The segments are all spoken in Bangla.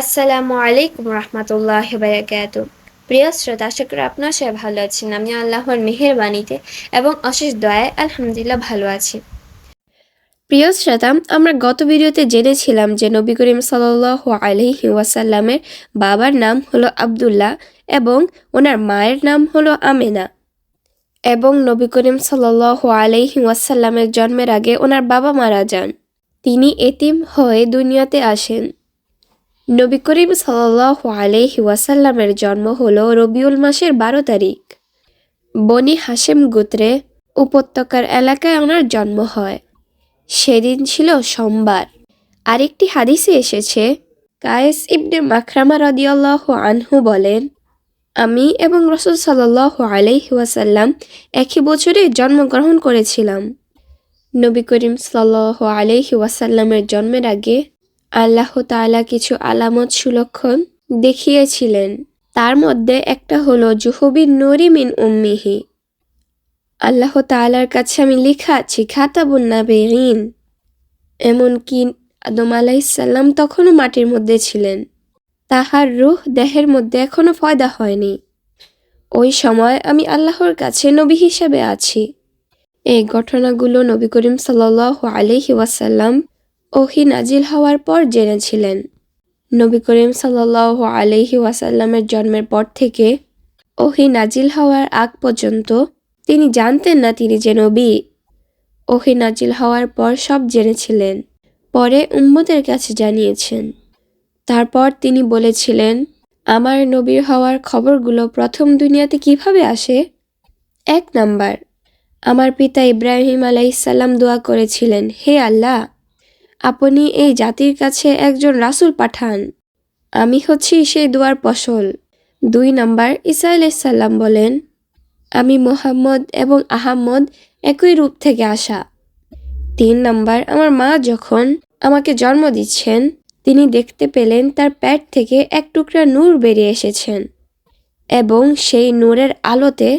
আসসালামু আলাইকুম রহমতুল্লাহ বারাকাতু। প্রিয় শ্রোতা আশা করি আপনার সবাই ভালো আছেন। আমি আল্লাহর মেহেরবানিতে এবং অশেষ দয়ায় আলহামদুলিল্লাহ ভালো আছি। প্রিয় শ্রোতা, আমরা গত ভিডিওতে জেনেছিলাম যে নবী করিম সাল্লাহ আলহি ওয়াসাল্লামের বাবার নাম হলো আবদুল্লাহ এবং ওনার মায়ের নাম হলো আমেনা। এবং নবী করিম সাল্লাহ আলহি ওয়াসাল্লামের জন্মের আগে ওনার বাবা মারা যান। তিনি এতিম হয়ে দুনিয়াতে আসেন। নবী করিম সাল্লাহ আলহি ওয়াসাল্লামের জন্ম হল রবিউল মাসের বারো তারিখ। বনি হাশেম গোত্রে উপত্যকার এলাকায় ওনার জন্ম হয়। সেদিন ছিল সোমবার। আরেকটি হাদিসে এসেছে, কায়েস ইবনে মাখরামা রদিয়াল্লাহ আনহু বলেন, আমি এবং রসুল সাল্লাহ আলহি ওয়াসাল্লাম একই বছরে জন্মগ্রহণ করেছিলাম। নবী করিম সাল্লাহ আলহি ওয়াসাল্লামের জন্মের আগে আল্লাহ তাআলা কিছু আলামত সুলক্ষণ দেখিয়েছিলেন। তার মধ্যে একটা হলো জুহবির নুরি মিন উম্মিহি। আল্লাহ তাআলার কাছে আমি লিখা আছি, খাতাবুন নাবিয়িন এমনকি আদম আলাইসাল্লাম তখনও মাটির মধ্যে ছিলেন। তাহার রুহ দেহের মধ্যে এখনও ফয়দা হয়নি। ওই সময় আমি আল্লাহর কাছে নবী হিসেবে আছি। এই ঘটনাগুলো নবী করিম সাল্লাহ আলহি ওয়াসাল্লাম ওহি নাজিল হওয়ার পর জেনেছিলেন। নবী করিম সাল্লাহ আলহি ওয়াসাল্লামের জন্মের পর থেকে ওহি নাজিল হওয়ার আগ পর্যন্ত তিনি জানতেন না তিনি যে নবী। ওহি নাজিল হওয়ার পর সব জেনেছিলেন, পরে উম্মতের কাছে জানিয়েছেন। তারপর তিনি বলেছিলেন, আমার নবীর হওয়ার খবরগুলো প্রথম দুনিয়াতে কীভাবে আসে? এক নাম্বার, আমার পিতা ইব্রাহিম আলাইসাল্লাম দোয়া করেছিলেন, হে আল্লাহ! আপনি এই জাতির কাছে একজন রাসূল পাঠান। আমি হচ্ছি সেই দুয়ার ফসল। দুই নম্বর, ঈসা আলাইসাল্লাম বলেন, আমি মোহাম্মদ এবং আহাম্মদ একই রূপ থেকে আসা। তিন নম্বর, আমার মা যখন আমাকে জন্ম দিচ্ছেন, তিনি দেখতে পেলেন তার প্যাট থেকে এক টুকরা নূর বেরিয়ে এসেছেন। এবং সেই নূরের আলোতে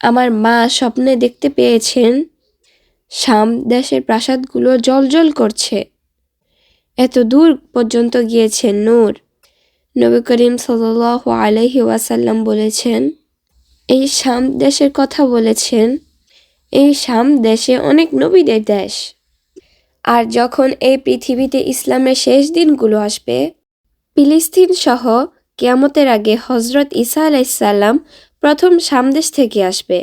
আমার মা স্বপ্নে দেখতে পেয়েছেন শাম দেশের প্রাসাদগুলো জলজল করছে। এত দূর পর্যন্ত গিয়েছেন নূর। নবী করিম সাল্লাহ আলহি ওয়াসাল্লাম বলেছেন, এই শাম দেশের কথা বলেছেন, এই শাম দেশে অনেক নবীদের দেশ। আর যখন এই পৃথিবীতে ইসলামের শেষ দিনগুলো আসবে, ফিলিস্তিন সহ কেয়ামতের আগে হজরত ঈসা আলাইসাল্লাম প্রথম সামদেশ থেকে আসবে।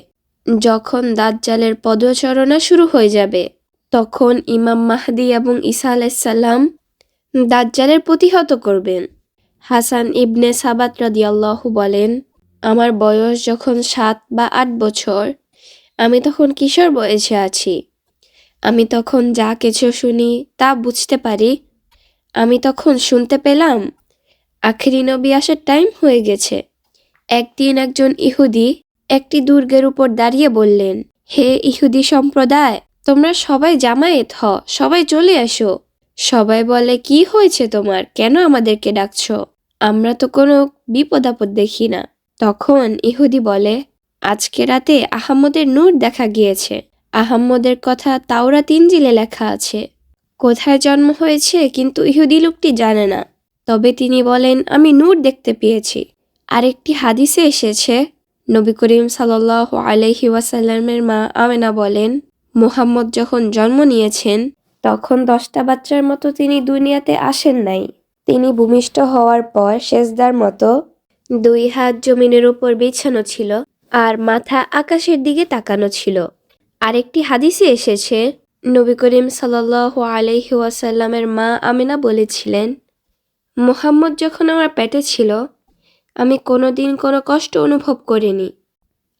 যখন দাজ্জালের পদচারণা শুরু হয়ে যাবে, তখন ইমাম মাহদি এবং ঈসা আলাইসাল্লাম দাজ্জালের প্রতিহত করবেন। হাসান ইবনে সাবাত রাদিয়াল্লাহু বলেন, আমার বয়স যখন সাত বা আট বছর, আমি তখন কিশোর বয়সে আছি। আমি তখন যা কিছু শুনি তা বুঝতে পারি। আমি তখন শুনতে পেলাম, আখেরি নবী আসার টাইম হয়ে গেছে। একদিন একজন ইহুদি একটি দুর্গের উপর দাঁড়িয়ে বললেন, হে ইহুদি সম্প্রদায়, তোমরা সবাই জামায়েত হ সবাই চলে আসো। সবাই বলে, কি হয়েছে তোমার? কেন আমাদেরকে ডাকছো? আমরা তো কোনো বিপদ আপদ দেখি না। তখন ইহুদি বলে, আজকে রাতে আহাম্মদের নূর দেখা গিয়েছে। আহাম্মদের কথা তাওরা তিনজিলে লেখা আছে। কোথায় জন্ম হয়েছে কিন্তু ইহুদি লোকটি জানে না। তবে তিনি বলেন, আমি নূর দেখতে পেয়েছি। আরেকটি হাদিসে এসেছে নবী করিম সাল্লাহ আলহি ওয়াসাল্লামের মা আমেনা বলেন, মুহাম্মদ যখন জন্ম নিয়েছেন, তখন দশটা বাচ্চার মতো তিনি দুনিয়াতে আসেন নাই। তিনি ভূমিষ্ঠ হওয়ার পর শেষদার মতো দুই হাত জমিনের উপর বিছানো ছিল আর মাথা আকাশের দিকে তাকানো ছিল। আরেকটি হাদিসে এসেছে, নবী করিম সাল্লাহ আলহি ওয়াসাল্লামের মা আমেনা বলেছিলেন, মুহাম্মদ যখন আমার পেটে ছিল আমি কোনো দিন কোনো কষ্ট অনুভব করিনি।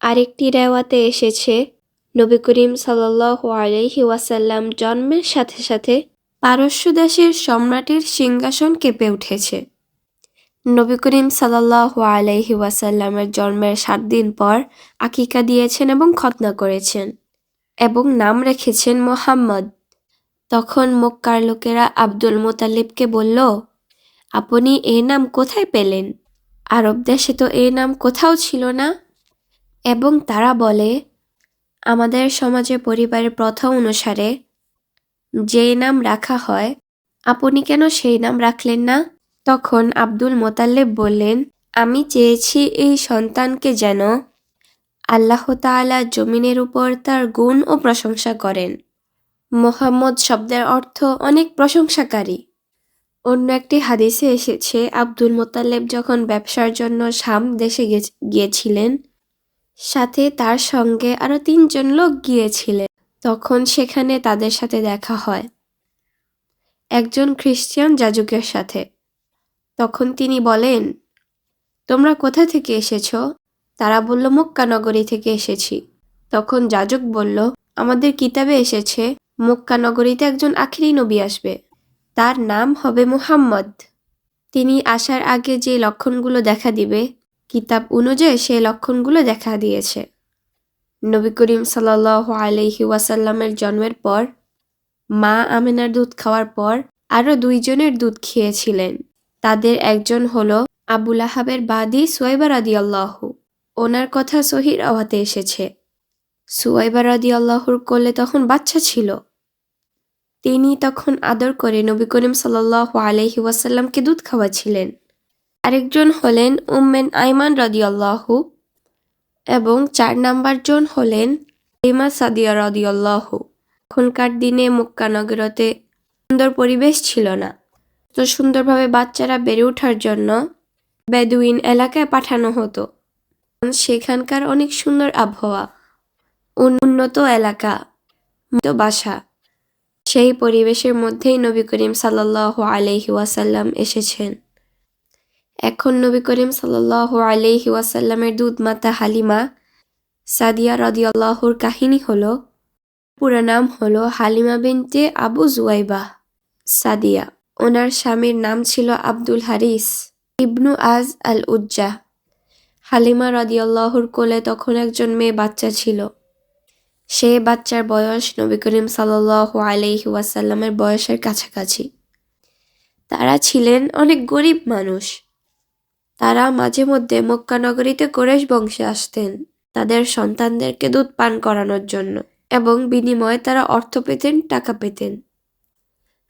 আরেকটি রেওয়াতে এসেছে নবী করিম সাল্লাহ আলহি ওয়াসাল্লাম জন্মের সাথে সাথে পারস্য দেশের সম্রাটের সিংহাসন কেঁপে উঠেছে। নবী করিম সাল্লাহ আলহি ওয়াসাল্লামের জন্মের সাত দিন পর আকিকা দিয়েছেন এবং খতনা করেছেন এবং নাম রেখেছেন মোহাম্মদ। তখন মক্কার লোকেরা আব্দুল মোতালিবকে বলল, আপনি এ নাম কোথায় পেলেন? আরব দেশে তো এই নাম কোথাও ছিল না। এবং তারা বলে, আমাদের সমাজে পরিবারের প্রথা অনুসারে যে নাম রাখা হয়, আপনি কেন সেই নাম রাখলেন না? তখন আব্দুল মোতাল্লেব বললেন, আমি চেয়েছি এই সন্তানকে যেন আল্লাহ তাআলা জমিনের উপর তার গুণ ও প্রশংসা করেন। মোহাম্মদ শব্দের অর্থ অনেক প্রশংসাকারী। অন্য একটি হাদিসে এসেছে, আব্দুল মোতালেব যখন ব্যবসার জন্য শাম দেশে গিয়েছিলেন, সাথে তার সঙ্গে আরও তিনজন লোক গিয়েছিলেন। তখন সেখানে তাদের সাথে দেখা হয়। একজন খ্রিস্টান যাজকের সাথে। তখন তিনি বলেন, তোমরা কোথা থেকে এসেছ? তারা বলল, মক্কা নগরী থেকে এসেছি। তখন যাজক বলল, আমাদের কিতাবে এসেছে, মক্কা নগরীতে একজন আখিরি নবী আসবে। তার নাম হবে মুহাম্মদ। তিনি আসার আগে যে লক্ষণগুলো দেখা দিবে, কিতাব অনুযায়ী সেই লক্ষণগুলো দেখা দিয়েছে। নবী করিম সাল্লাহ আলহি ওয়াসাল্লামের জন্মের পর, মা আমেনার দুধ খাওয়ার পর আরও দুইজনের দুধ খেয়েছিলেন। তাদের একজন হলো আবুল আহাবের বাদী রাদি আল্লাহু ওনার কথা সহির আওয়াতে এসেছে। সুয়াইবা রাদি আল্লাহর কোলে তখন বাচ্চা ছিল। তিনি তখন আদর করে নবী করিম সাল্লাহ আলহি ওয়াসাল্লামকে দুধ খাওয়াছিলেন। আরেকজন হলেন উম্মেন আইমান রাদিয়াল্লাহু এবং চার নাম্বার জন হলেন এমা সাদিয়া রাদিয়াল্লাহু। এখনকার দিনে মক্কা নগরতে সুন্দর পরিবেশ ছিল না। তো সুন্দরভাবে বাচ্চারা বেড়ে ওঠার জন্য বেদুইন এলাকায় পাঠানো হতো। সেখানকার অনেক সুন্দর আবহাওয়া, উন্নত এলাকা বাসা। সেই পরিবেশের মধ্যেই নবী করিম সাল্লাহ আলহি ওয়াসাল্লাম এসেছেন। এখন নবী করিম সাল্লাহ আলহি ওয়াসাল্লামের দুধ মাতা হালিমা সাদিয়া রদিয়াল্লাহর কাহিনী হল, পুরো নাম হল হালিমা বিনতে আবু জুয়াইবা সাদিয়া। ওনার স্বামীর নাম ছিল আব্দুল হারিস ইবনু আজ আল উজ্জা হালিমা রদিয়াল্লাহর কোলে তখন একজন মেয়ে বাচ্চা ছিল। সে বাচ্চার বয়স নবী করিম সাল্লাহ আলহি ওয়াসাল্লামের বয়সের কাছাকাছি। তারা ছিলেন অনেক গরিব মানুষ। তারা মাঝে মধ্যে মক্কানগরীতে কোরেশ বংশে আসতেন তাদের সন্তানদেরকে দুধ পান করানোর জন্য এবং বিনিময়ে তারা অর্থ পেতেন, টাকা পেতেন।